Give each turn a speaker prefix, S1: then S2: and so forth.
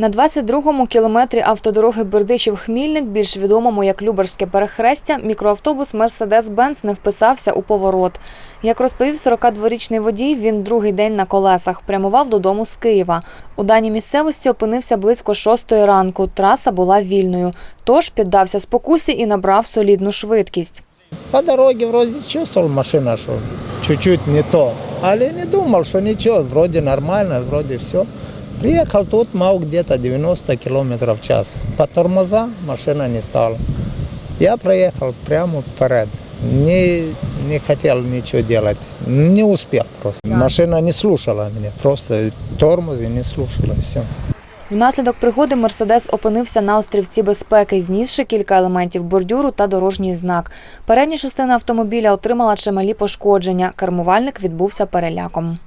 S1: На 22-му кілометрі автодороги Бердичів-Хмільник, більш відомому як Люберське перехрестя, мікроавтобус Mercedes-Benz не вписався у поворот. Як розповів 42-річний водій, він другий день на колесах прямував додому з Києва. У даній місцевості опинився близько шостої ранку. Траса була вільною, тож піддався спокусі і набрав солідну швидкість.
S2: По дороге вроде чувствовал машина, что чуть-чуть не то. Але не думал, что ничего, вроде нормально, вроде все. Приехал тут, мал где-то 90 км в час. По тормоза машина не стала. Я проехал прямо вперед. Не, не хотел ничего делать. Не успел просто. Машина не слушала меня. Просто тормоз и не слушала. Все.
S1: Внаслідок пригоди Мерседес опинився на острівці безпеки, знісши кілька елементів бордюру та дорожній знак. Передня частина автомобіля отримала чималі пошкодження. Кермувальник відбувся переляком.